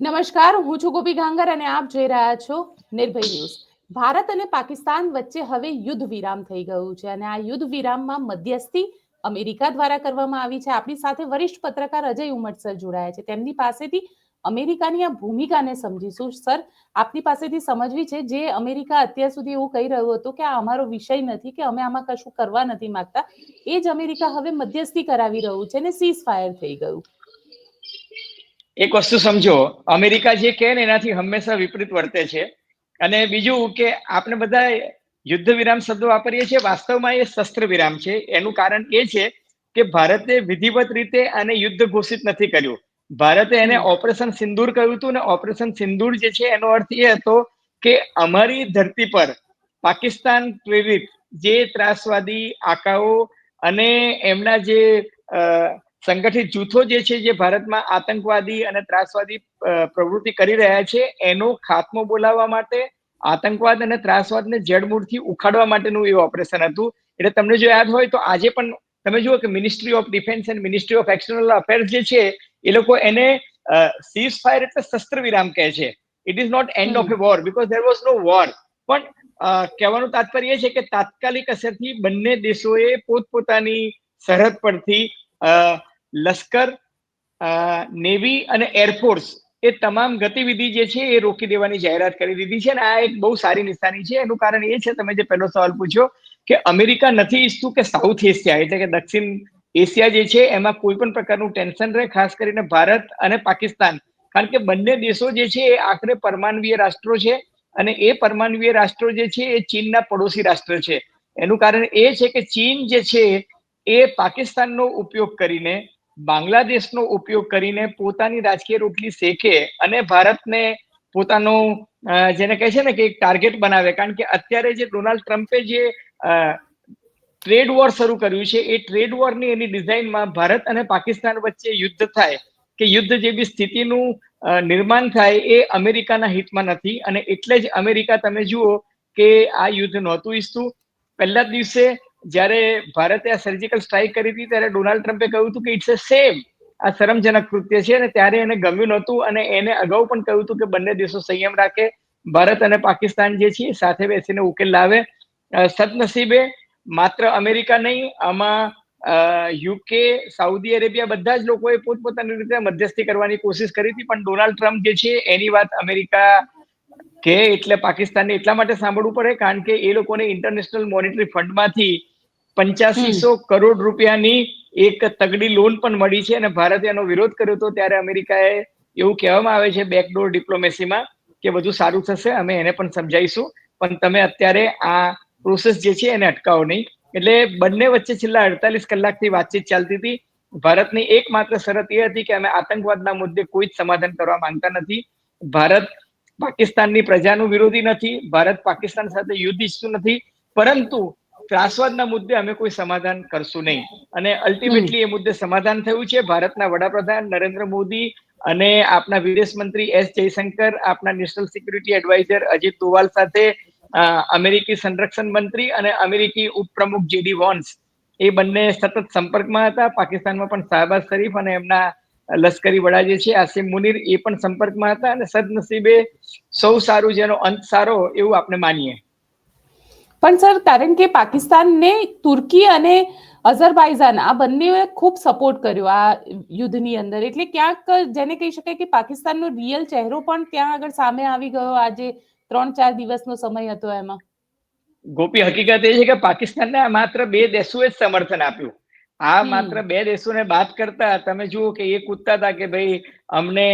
નમસ્કાર, હું છું ગોપી ગાંગર અને આપ જોઈ રહ્યા છો નિર્ભય ન્યૂઝ. ભારત અને પાકિસ્તાન વચ્ચે હવે યુદ્ધ વિરામ થઈ ગયું છે અને આ યુદ્ધ વિરામમાં મધ્યસ્થી અમેરિકા દ્વારા કરવામાં આવી છે. આપણી સાથે વરિષ્ઠ પત્રકાર અજય ઉમટસર જોડાયા છે. તેમની પાસેથી અમેરિકાની આ ભૂમિકાને સમજીશું. સર, આપની પાસેથી સમજવી છે જે અમેરિકા અત્યાર સુધી એવું કહી રહ્યું હતું કે આ અમારો વિષય નથી, કે અમે આમાં કશું કરવા નથી માંગતા. એ જ અમેરિકા હવે મધ્યસ્થી કરાવી રહ્યું છે અને સીઝ ફાયર થઈ ગયું. એક વસ્તુ સમજો અમેરિકા જે કહે ને એનાથી હંમેશા વિપરીત વર્તે છે. અને બીજું કે આપણે બધા યુદ્ધ વિરામ શબ્દ વાપરીએ છીએ વાસ્તવમાં એ શસ્ત્ર વિરામ છે. એનું કારણ એ છે કે ભારતે વિધિવત રીતે આને યુદ્ધ ઘોષિત નથી કર્યું. ભારતે એને ઓપરેશન સિંદૂર કહ્યું હતું ને ઓપરેશન સિંદૂર જે છે એનો અર્થ એ હતો કે અમારી ધરતી પર પાકિસ્તાન પ્રેરિત જે ત્રાસવાદી આકાઓ અને એમના જે સંગઠિત જૂથો જે છે, જે ભારતમાં આતંકવાદી અને ત્રાસવાદી પ્રવૃત્તિ કરી રહ્યા છે, એનો ખાત્મો બોલાવવા માટે, આતંકવાદ અને ત્રાસવાદને જડમૂળથી ઉખાડવા માટેનું એ ઓપરેશન હતું. એટલે તમને જો યાદ હોય તો આજે પણ તમે જુઓ કે ministry of defence and ministry of external affairs જે છે, એ લોકો એને સીઝ ફાયર એટલે શસ્ત્ર વિરામ કહે છે. It is not end of a war because there was no war પણ કહેવાનું તાત્પર્ય એ છે કે તાત્કાલિક અસરથી બંને દેશોએ પોતપોતાની સરહદ પરથી લશ્કર નેવી અને એરફોર્સ એ તમામ ગતિવિધિ જે છે એ રોકી દેવાની જાહેરાત કરી દીધી છે અને આ એક બહુ સારી નિશાની છે. એનું કારણ એ છે, તમે જે પહેલો સવાલ પૂછ્યો કે અમેરિકા નથી ઈચ્છતું કે સાઉથ એશિયા, એટલે કે દક્ષિણ એશિયા જે છે એમાં કોઈ પણ પ્રકારનું ટેન્શન રહે, ખાસ કરીને ભારત અને પાકિસ્તાન. કારણ કે બંને દેશો જે છે એ આખરે પરમાણવીય રાષ્ટ્રો છે અને એ પરમાણવીય રાષ્ટ્રો જે છે એ ચીનના પડોશી રાષ્ટ્ર છે. એનું કારણ એ છે કે ચીન જે છે એ પાકિસ્તાનનો ઉપયોગ કરીને બાંગ્લાદેશનો ઉપયોગ કરીને પોતાની રાજકીય રોટલી શેકે અને ભારતને પોતાનું જેને કહે છે ને કે એક ટાર્ગેટ બનાવે. કારણ કે અત્યારે જે ડોનાલ્ડ ટ્રમ્પે જે ટ્રેડ વોર શરૂ કર્યું છે, એ ટ્રેડ વોરની એની ડિઝાઇનમાં ભારત અને પાકિસ્તાન વચ્ચે યુદ્ધ થાય કે યુદ્ધ જેવી સ્થિતિનું નિર્માણ થાય એ અમેરિકાના હિતમાં નથી. અને એટલે જ અમેરિકા, તમે જુઓ કે આ યુદ્ધ નહોતું ઈચ્છતું. પહેલા દિવસે જ્યારે ભારતે આ સર્જિકલ સ્ટ્રાઇક કરી હતી, ત્યારે ડોનાલ્ડ ટ્રમ્પે કહ્યું હતું કે ઇટ્સ અ સેમ આ શરમજનક કૃત્ય છે અને ત્યારે એને ગમ્યું નહોતું અને એને અગાઉ પણ કહ્યું હતું કે બંને દેશો સંયમ રાખે, ભારત અને પાકિસ્તાન જે છે સાથે બેસીને ઉકેલ લાવે. સદનસીબે માત્ર અમેરિકા નહીં, આમાં યુકે, સાઉદી અરેબિયા બધા જ લોકોએ પોતપોતાની રીતે મધ્યસ્થી કરવાની કોશિશ કરી હતી, પણ ડોનાલ્ડ ટ્રમ્પ જે છે એની વાત અમેરિકા કે એટલે પાકિસ્તાનને એટલા માટે સાંભળવું પડે કારણ કે એ લોકોને ઇન્ટરનેશનલ મોનિટરી ફંડમાંથી પંચ્યાસીસો કરોડ રૂપિયાની એક તગડી લોન પણ મળી છે અને ભારતે એનો વિરોધ કર્યો હતો ત્યારે અમેરિકાએ એવું કહેવામાં આવે છે બેકડોર ડિપ્લોમેસીમાં કે બધું સારું થશે અમે એને પણ સમજાવીશું. પણ તમે અત્યારે આ પ્રોસેસ જે છે એને અટકાવો નહીં. એટલે બંને વચ્ચે છેલ્લા અડતાલીસ કલાકથી વાતચીત ચાલતી હતી. ભારતની એકમાત્ર શરત એ હતી કે અમે આતંકવાદના મુદ્દે કોઈ જ સમાધાન કરવા માંગતા નથી. ભારત પાકિસ્તાનની પ્રજાનું વિરોધી નથી, ભારત પાકિસ્તાન સાથે યુદ્ધ ઈચ્છતું નથી, પરંતુ ત્રાસવાદના મુદ્દે અમે કોઈ સમાધાન કરશું નહીં. અને અલ્ટિમેટલી એ મુદ્દે સમાધાન થયું છે. ભારતના વડાપ્રધાન નરેન્દ્ર મોદી અને આપના વિદેશ મંત્રી એસ જયશંકર, આપના national security advisor Ajit Doval સાથે અમેરિકી સંરક્ષણ મંત્રી અને અમેરિકી ઉપપ્રમુખ જેડી વોન્સ, એ બંને સતત સંપર્કમાં હતા. પાકિસ્તાનમાં પણ શાહબાઝ શરીફ અને એમના લશ્કરી વડા જે છે આસિમ મુનીર એ પણ સંપર્કમાં હતા અને સદનસીબે સૌ સારું જેનો અંત સારો એવું આપણે માનીએ. પણ સર કારણ કે પાકિસ્તાનને તુર્કી અને અઝરબાઈઝાન આ બંને ખૂબ સપોર્ટ કર્યો આ યુદ્ધની અંદર. એટલે ક્યાંક જેને કહી શકાય કે પાકિસ્તાનનો રિયલ ચહેરો પણ ત્યાં આગળ સામે આવી ગયો આજે ત્રણ ચાર દિવસનો સમય હતો એમાં. ગોપી હકીકત એ છે કે પાકિસ્તાનને માત્ર બે દેશોએ જ સમર્થન આપ્યું. આ માત્ર બે દેશોને બાદ કરતા તમે જુઓ કે એ કૂદતા હતા કે ભાઈ અમને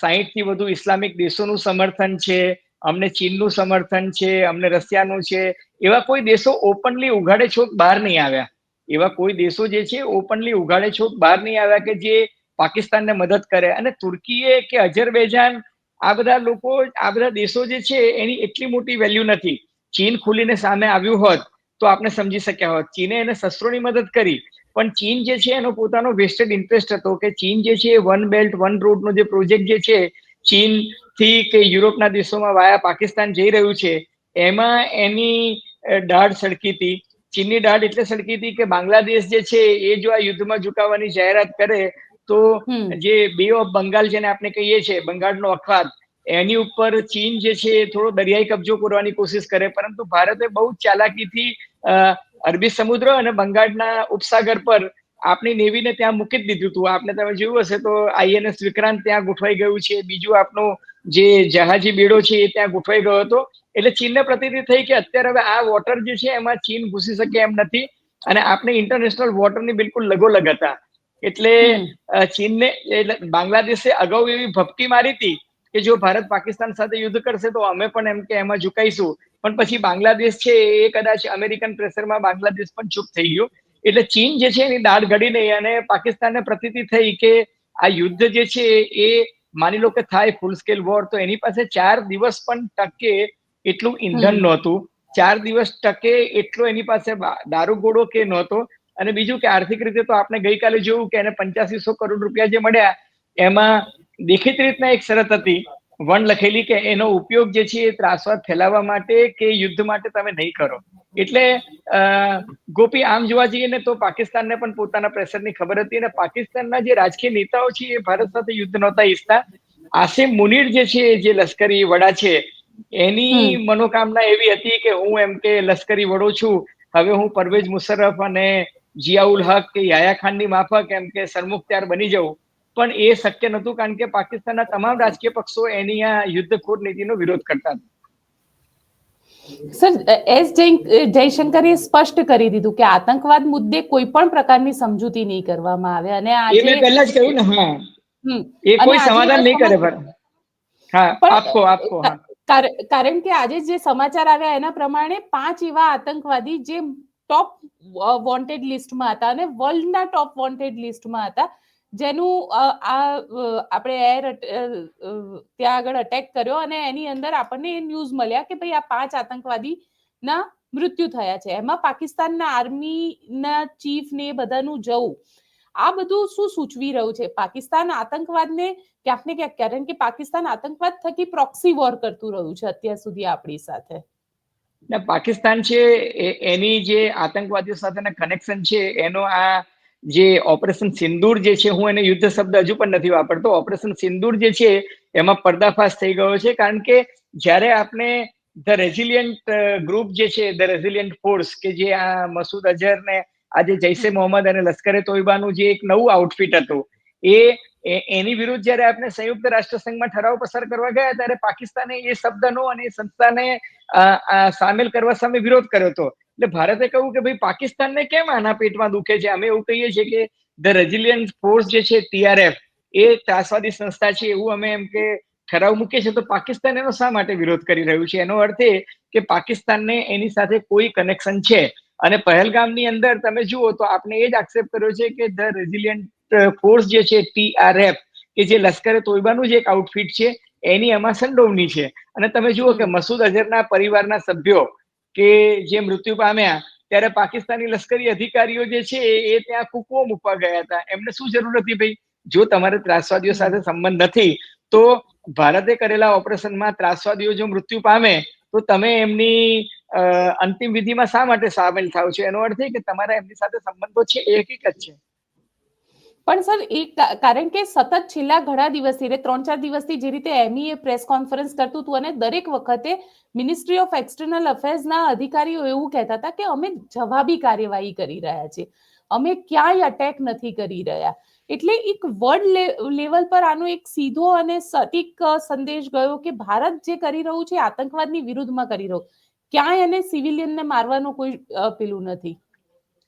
સાહીઠથી વધુ ઇસ્લામિક દેશોનું સમર્થન છે અમને ચીનનું સમર્થન છે અમને રશિયાનું છે એવા કોઈ દેશો ઓપનલી ઉઘાડે છોક બહાર નહીં આવ્યા. એવા કોઈ દેશો જે છે ઓપનલી ઉઘાડે છોક બહાર નહીં આવ્યા કે જે પાકિસ્તાનને મદદ કરે. અને તુર્કીએ કે અજરબૈજાન આ બધા લોકો આ બધા દેશો જે છે એની એટલી મોટી વેલ્યુ નથી. ચીન ખુલીને સામે આવ્યું હોત તો આપણે સમજી શક્યા હોત. ચીને એને શસ્ત્રોની મદદ કરી. પણ ચીન જે છે એનો પોતાનો વેસ્ટેડ ઇન્ટરેસ્ટ હતો કે ચીન જે છે વન બેલ્ટ વન રોડનો જે પ્રોજેક્ટ જે છે ચીનથી કે યુરોપના દેશોમાં વાયા પાકિસ્તાન જઈ રહ્યું છે એમાં એની દાઢ સડકી હતી. ચીનની દાઢ એટલે સડકી હતી કે બાંગ્લાદેશ જે છે એ જો આ યુદ્ધમાં ઝુકાવવાની જાહેરાત કરે તો જે બે ઓફ બંગાળ જેને આપણે કહીએ છીએ બંગાળનો અખાત એની ઉપર ચીન જે છે એ થોડો દરિયાઈ કબજો કરવાની કોશિશ કરે પરંતુ ભારતે બહુ ચાલાકીથી અરબી સમુદ્ર અને બંગાળના ઉપસાગર પર આપણી નેવીને ત્યાં મૂકી જ દીધું હતું. આપને તમે જોયું હશે તો આઈએનએસ વિક્રાંત ત્યાં ગોઠવાઈ ગયું છે. બીજું આપણું જે જહાજી બેડો છે એ ત્યાં ગોઠવાઈ ગયો હતો. એટલે ચીનને પ્રતીતિ થઈ કે અત્યારે હવે આ વોટર જે છે એમાં ચીન ઘૂસી શકે એમ નથી અને આપણે ઇન્ટરનેશનલ વોટરની બિલકુલ લગોલગ હતા. એટલે ચીનને એટલે બાંગ્લાદેશે અગાઉ એવી ભપકી મારી હતી કે જો ભારત પાકિસ્તાન સાથે યુદ્ધ કરશે તો અમે પણ એમ કે એમાં ઝુકાઈશું. પણ પછી બાંગ્લાદેશ છે એ કદાચ અમેરિકન પ્રેશરમાં બાંગ્લાદેશ પણ ચૂપ થઈ ગયું. એટલે ચીન જે છે એની દાઢ ઘડી નહીં અને પાકિસ્તાનને પ્રતીતિ થઈ કે આ યુદ્ધ જે છે એ માની લો કે થાય ફૂલ સ્કેલ વોર તો એની પાસે ચાર દિવસ પણ ટકે એટલું ઈંધણ નહોતું. ચાર દિવસ ટકે એટલો એની પાસે દારૂગોળો કે નહોતો. અને બીજું કે આર્થિક રીતે તો આપણે ગઈકાલે જોયું કે એને પંચ્યાસીસો કરોડ રૂપિયા જે મળ્યા એમાં દેખીતી રીતના એક શરત હતી વન લખેલી કે એનો ઉપયોગ જે છે એ ત્રાસવાદ ફેલાવવા માટે કે યુદ્ધ માટે તમે નહીં કરો. એટલે ગોપી આમ જોવા જઈએ ને તો પાકિસ્તાનને પણ પોતાના પ્રેશરની ખબર હતી અને પાકિસ્તાનના જે રાજકીય નેતાઓ છે એ ભારત સાથે યુદ્ધ નહોતા ઈચ્છતા. આસિમ મુનીર જે છે જે લશ્કરી વડા છે એની મનોકામના એવી હતી કે હું એમ કે લશ્કરી વડો છું હવે હું પરવેજ મુશર્રફ અને જિયાઉલ હક કે યાયા ખાનની માફક એમ કે સરમુખત્યાર બની જવું પણ એ શક્ય નહોતું કારણ કે પાકિસ્તાનના તમામ રાજકીય પક્ષો એની આ યુદ્ધખોર નીતિનો વિરોધ કરતા હતા. સર એસ જય- જયશંકરે સ્પષ્ટ કરી દીધું કે આતંકવાદ મુદ્દે કોઈ પણ પ્રકારની સમજૂતી નહીં કરવામાં આવે અને આજે મેં પહેલા જ કહ્યું ને હા. એ કોઈ સમાધાન નહીં કરે સમાજ- હા આપકો આપકો હા. કારણ કે આજે જે સમાચાર આવ્યા એના પ્રમાણે પાંચ એવા આતંકવાદી જે ટોપ વોન્ટેડ લિસ્ટમાં હતા અને વર્લ્ડના ટોપ વોન્ટેડ લિસ્ટમાં હતા જેનું આ આપણે એર ત્યાં આગળ અટેક કર્યો અને એની અંદર આપણને એ ન્યૂઝ મળ્યા કે ભાઈ આ પાંચ આતંકવાદીના મૃત્યુ થયા છે. એમાં પાકિસ્તાનના આર્મીના ચીફ ને બધાનું જવું. આ બધું શું સૂચવી રહ્યું છે? પાકિસ્તાન આતંકવાદને ક્યાંક ને ક્યાંક, કારણ કે પાકિસ્તાન આતંકવાદ થકી પ્રોક્સી વોર કરતું રહ્યું છે અત્યાર સુધી આપણી સાથે. ને, પાકિસ્તાન છે એની જે આતંકવાદીઓ સાથેના કનેક્શન છે, એનો આ જે ઓપરેશન સિંદૂર જે છે હું એને યુદ્ધ શબ્દ હજુ પણ નથી વાપરતો. ઓપરેશન સિંદૂર જે છે એમાં પર્દાફાશ થઈ ગયો છે. કારણ કે જ્યારે આપણે ધ રેઝિલિયન્ટ ગ્રુપ જે છે ધ રેઝિલિયન્ટ ફોર્સ કે જે આ મસૂદ અઝહર ને આજે જૈસે મોહમ્મદ અને લશ્કરે તોયબાનું જે એક નવું આઉટફિટ હતું એ એની વિરુદ્ધ જ્યારે આપણે સંયુક્ત રાષ્ટ્ર સંઘમાં ઠરાવ પસાર કરવા ગયા ત્યારે પાકિસ્તાને એ શબ્દનો અને એ સંસ્થાને સામેલ કરવા સામે વિરોધ કર્યો હતો. એટલે ભારતે કહ્યું કે ભાઈ પાકિસ્તાનને કેમ આના પેટમાં દુખે છે? અમે એવું કહીએ છીએ કે ધ રેઝિલિયન્ટ ફોર્સ જે છે ટીઆરએફ એ ત્રાસવાદી સંસ્થા છે એવું અમે એમ કે ઠરાવ મૂકીએ છીએ. તો પાકિસ્તાન એનો શા માટે વિરોધ કરી રહ્યું છે? એનો અર્થ એ કે પાકિસ્તાનને એની સાથે કોઈ કનેક્શન છે. અને પહેલગામની અંદર તમે જુઓ તો આપણે એ જ આક્ષેપ કર્યો છે કે ધ રેઝિલિયન્ટ ફોર્સ જે છે ટીઆરએફ કે જે લશ્કરે તોયબાનું જે એક આઉટફિટ છે, એની એમાં સંડોવણી છે. અને તમે જુઓ કે મસૂદ અઝહરના પરિવારના સભ્યો કે જે મૃત્યુ પામ્યા, ત્યારે પાકિસ્તાની લશ્કરી અધિકારીઓ જે છે, એ ત્યાં કુકવો મૂકવા ગયા હતા. એમને શું જરૂર હતી ભાઈ? જો તમારે ત્રાસવાદીઓ સાથે સંબંધ નથી, તો ભારતે કરેલા ઓપરેશનમાં ત્રાસવાદીઓ જો મૃત્યુ પામે, તો તમે એમની અંતિમ વિધિમાં શા માટે સામેલ થાવ છો? એનો અર્થ એ કે તમારા એમની સાથે સંબંધો છે, એ હકીકત છે. પણ સર, એ કારણ કે સતત છેલ્લા ઘણા દિવસથી એટલે ત્રણ ચાર દિવસથી જે રીતે એમઈએ પ્રેસ કોન્ફરન્સ કરતું હતું અને દરેક વખતે મિનિસ્ટ્રી ઓફ એક્સટર્નલ અફેર્સના અધિકારીઓ એવું કહેતા હતા કે અમે જવાબી કાર્યવાહી કરી રહ્યા છીએ. અમે ક્યાંય અટેક નથી કરી રહ્યા. એટલે એક વર્લ્ડ લેવલ પર આનો એક સીધો અને સટીક સંદેશ ગયો કે ભારત જે કરી રહ્યું છે આતંકવાદની વિરુદ્ધમાં કરી રહ્યું. ક્યાંય એને સિવિલિયનને મારવાનું કોઈ પેલું નથી.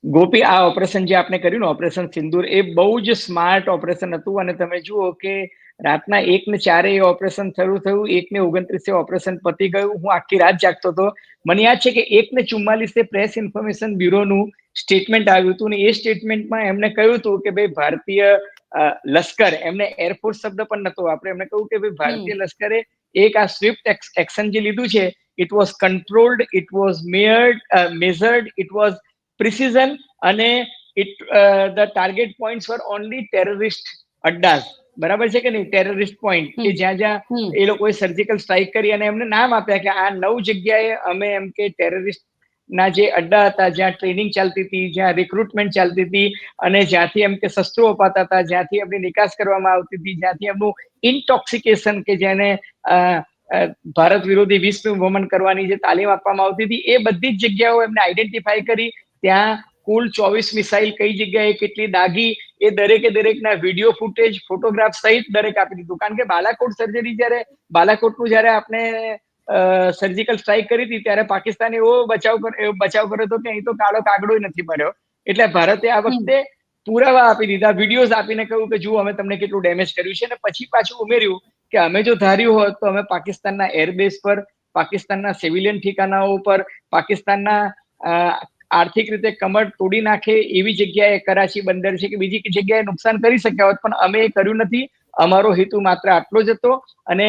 ગોપી આ ઓપરેશન જે આપણે કર્યું ને ઓપરેશન સિંદૂર એ બહુ જ સ્માર્ટ ઓપરેશન હતું અને તમે જુઓ કે રાતના એક ને ચારે એ ઓપરેશન શરૂ થયું એક ને ઓગણત્રીસે ઓપરેશન પતી ગયું. હું આખી રાત જાગતો હતો. મને યાદ છે કે એક ને ચુમ્માલીસે પ્રેસ ઇન્ફોર્મેશન બ્યુરોનું સ્ટેટમેન્ટ આવ્યું હતું ને એ સ્ટેટમેન્ટમાં એમણે કહ્યું હતું કે ભાઈ ભારતીય લશ્કર એમને એરફોર્સ શબ્દ પણ નતો વાપર્યો. એમણે કહ્યું કે ભાઈ ભારતીય લશ્કરે એક આ સ્વિફ્ટ એક્શન જે લીધું છે it was controlled it was measured measured it was precision અને it the target points for only terrorist અડ્ડાસ. બરાબર છે કે નહીં? ટેરરિસ્ટ પોઈન્ટ કે. જ્યાં જ્યાં એ લોકોએ સર્જિકલ સ્ટ્રાઇક કરી અને એમને નામ આપ્યા કે આ નવ જગ્યાએ અમે એમ કે ટેરરિસ્ટ ના જે અડ્ડા હતા જ્યાં ટ્રેનિંગ ચાલતી હતી જ્યાં રિક્રુટમેન્ટ ચાલતી હતી અને જ્યાંથી એમ કે શસ્ત્રો અપાતા હતા જ્યાંથી એમની નિકાસ કરવામાં આવતી હતી જ્યાંથી એમનું ઇન્ટોક્સિકેશન કે જેને ભારત વિરોધી વિશ્વ વમન કરવાની જે તાલીમ આપવામાં આવતી હતી એ બધી જ જગ્યાઓ એમને આઈડેન્ટિફાઈ કરી ત્યાં કુલ ચોવીસ મિસાઇલ કઈ જગ્યાએ કેટલી દાગી એ દરેકે દરેકના વીડિયો ફૂટેજ ફોટોગ્રાફ સહિત દરેક આપી દીધું. કારણ કે બાલાકોટ સર્જરી જ્યારે બાલાકોટનું જ્યારે આપણે સર્જિકલ સ્ટ્રાઇક કરી હતી ત્યારે પાકિસ્તાન એવો બચાવ બચાવ કર્યો હતો કે અહીં તો કાળો કાગડો નથી મળ્યો એટલે ભારતે આ વખતે પુરાવા આપી દીધા વિડીયોઝ આપીને કહ્યું કે જુઓ અમે તમને કેટલું ડેમેજ કર્યું છે. અને પછી પાછું ઉમેર્યું કે અમે જો ધાર્યું હોત તો અમે પાકિસ્તાનના એરબેઝ પર પાકિસ્તાનના સિવિલિયન ઠિકાનાઓ પર પાકિસ્તાનના આર્થિક રીતે કમર તોડી નાખે એવી જગ્યાએ કરાચી બંદર છે કે બીજી જગ્યાએ નુકસાન કરી શક્યા હોત પણ અમે એ કર્યું નથી. અમારો હેતુ માત્ર આટલો જ હતો અને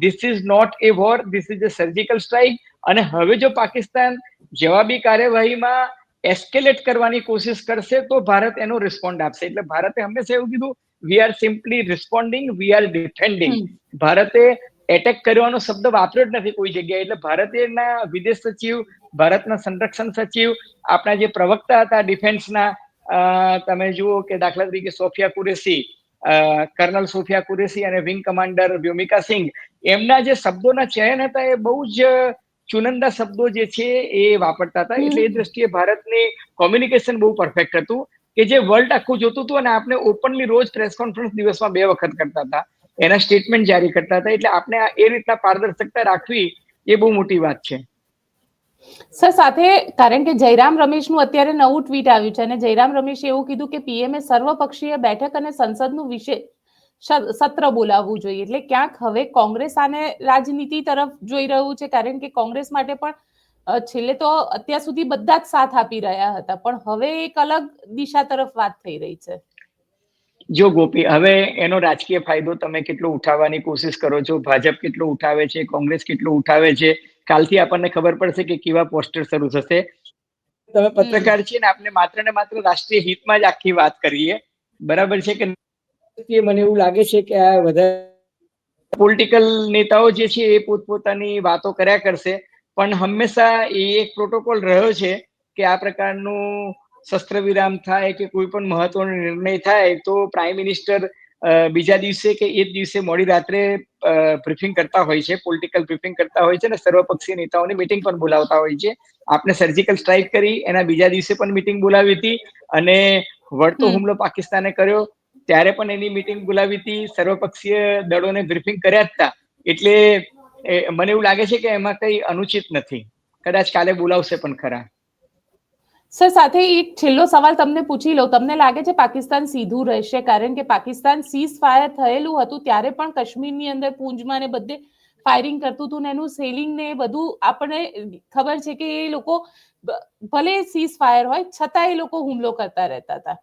this is not a war this is a surgical strike અને હવે જો પાકિસ્તાન જવાબી કાર્યવાહીમાં એસ્કેલેટ કરવાની કોશિશ કરશે તો ભારત એનો રિસ્પોન્ડ આપશે. એટલે ભારતે હંમેશા એવું કીધું we are simply responding we are defending ભારતે એટેક કરવાનો શબ્દ વાપર્યો જ નથી કોઈ જગ્યાએ. એટલે ભારતીયના વિદેશ સચિવ ભારતના સંરક્ષણ સચિવ આપણા જે પ્રવક્તા હતા ડિફેન્સના તમે જુઓ કે દાખલા તરીકે Sofia Qureshi colonel Sofia Qureshi અને વિંગ કમાન્ડર વ્યોમિકા સિંઘ એમના જે શબ્દોના ચયન હતા એ બહુ જ ચુનંદા શબ્દો જે છે એ વાપરતા હતા. એટલે એ દ્રષ્ટિએ ભારતની કોમ્યુનિકેશન બહુ પરફેક્ટ હતું કે જે વર્લ્ડ આખું જોતું હતું અને આપણે ઓપનલી રોજ પ્રેસ કોન્ફરન્સ દિવસમાં બે વખત કરતા હતા. એના સ્ટેટમેન્ટ જારી કરતા હતા. એટલે આપણે એ રીતના પારદર્શકતા રાખવી એ બહુ મોટી વાત છે. સર, સાથે કારણ કે જયરામ રમેશનું અત્યારે નવું ટ્વીટ આવ્યું છે અને જયરામ રમેશે એવું કીધું કે પીએમએ સર્વપક્ષીય બેઠક અને સંસદનું વિશે શ- સત્ર બોલાવવું જોઈએ. એટલે ક્યાંક હવે કોંગ્રેસ આને રાજનીતિ તરફ જોઈ રહ્યું છે, કારણ કે કોંગ્રેસ માટે પણ છેલ્લે તો અત્યાર સુધી બધા જ સાથ આપી રહ્યા હતા. પણ હવે એક અલગ દિશા તરફ વાત થઈ રહી છે. જો ગોપી હવે એનો રાજકીય ફાયદો તમે કેટલો ઉઠાવવાની કોશિશ કરો છો? ભાજપ કેટલો ઉઠાવે છે? કોંગ્રેસ કેટલો ઉઠાવે છે? કાલથી આપણને ખબર પડશે કે કેવા પોસ્ટર શરૂ થશે. તમે પત્રકાર છીએ ને આપણે માત્ર ને માત્ર રાષ્ટ્રીય હિતમાં જ આખી વાત કરીએ. બરાબર છે કે મને એવું લાગે છે કે આ વધારે પોલિટિકલ નેતાઓ જે છે એ પોતપોતાની વાતો કર્યા કરશે. પણ હંમેશા એ એક પ્રોટોકોલ રહ્યો છે કે આ પ્રકારનું શસ્ત્ર વિરામ થાય કે કોઈ પણ મહત્વનો નિર્ણય થાય તો પ્રાઇમ મિનિસ્ટર બીજા દિવસે કે એ જ દિવસે મોડી રાત્રે બ્રિફિંગ કરતા હોય છે પોલિટિકલ બ્રિફિંગ કરતા હોય છે અને સર્વપક્ષીય નેતાઓની મિટિંગ પણ બોલાવતા હોય છે. આપણે સર્જિકલ સ્ટ્રાઇક કરી એના બીજા દિવસે પણ મિટિંગ બોલાવી હતી અને વળતો હુમલો પાકિસ્તાને કર્યો. ત્યારે પણ એની મિટિંગ બોલાવી હતી સર્વપક્ષીય દળોને બ્રિફિંગ કર્યા હતા. એટલે મને એવું લાગે છે કે એમાં કઈ અનુચિત નથી. કદાચ કાલે બોલાવશે પણ ખરા. સર સાથે એક છેલ્લો સવાલ તમને પૂછી લઉં. તમને લાગે છે પાકિસ્તાન સીધું રહેશે? કારણ કે પાકિસ્તાન સીઝ ફાયર થયેલું હતું ત્યારે પણ કાશ્મીરની અંદર પૂંજમાં ને બધે ફાયરિંગ કરતું હતું ને એનું સેલિંગ ને બધું આપણે ખબર છે કે એ લોકો ભલે સીઝ ફાયર હોય છતાં એ લોકો હુમલો કરતા રહેતા હતા.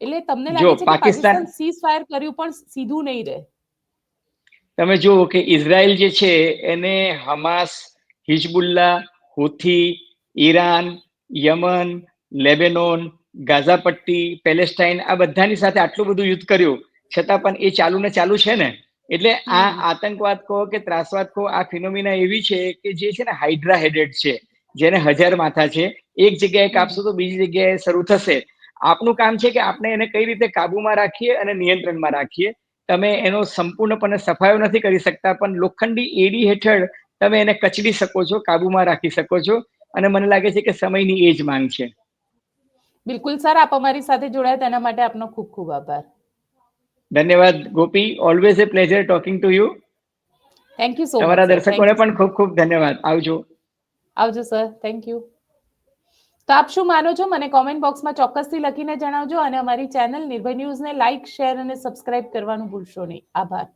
એટલે તમને લાગે છે કે પાકિસ્તાન- પાકિસ્તાન સીઝ ફાયર કર્યું પણ સીધું નહીં રહે? તમે જુઓ કે ઇઝરાયલ જે છે એને Hamas Hezbollah Houthi Iran Yemen Lebanon Gaza પટ્ટી પેલેસ્ટાઇન આ બધાની સાથે આટલું બધું યુદ્ધ કર્યું. છતાં પણ એ ચાલુ ને ચાલુ છે ને? એટલે આ આતંકવાદ કહો કે ત્રાસવાદ કહો આ ફિનોમિના એવી છે કે જે છે ને હાઇડ્રા હેડેડ છે જેને હજાર માથા છે. એક જગ્યાએ કાપશો તો બીજી જગ્યાએ શરૂ થશે. આપનું કામ છે કે આપણે એને કઈ રીતે કાબુમાં રાખીએ અને નિયંત્રણમાં રાખીએ. તમે એનો સંપૂર્ણપણે સફાયો નથી કરી શકતા પણ લોખંડી એડી હેઠળ તમે એને કચડી શકો છો કાબુમાં રાખી શકો છો. અને મને લાગે છે કે સમયની એ જ માંગ છે. બિલકુલ સર આપ અમારી સાથે જોડાયા તેના માટે આપનો ખૂબ ખૂબ આભાર. ધન્યવાદ. Gopi always a pleasure talking to you thank you so તમારા દર્શકોને પણ ખૂબ ખૂબ ધન્યવાદ. આવજો. આવજો સર થેન્ક યુ તો આપ શું માનો છો? મને કોમેન્ટ બોક્સમાં ચોક્કસથી લખીને જણાવજો અને અમારી ચેનલ નિર્ભય ન્યૂઝને લાઇક શેર અને સબસ્ક્રાઇબ કરવાનું ભૂલશો નહીં. આભાર.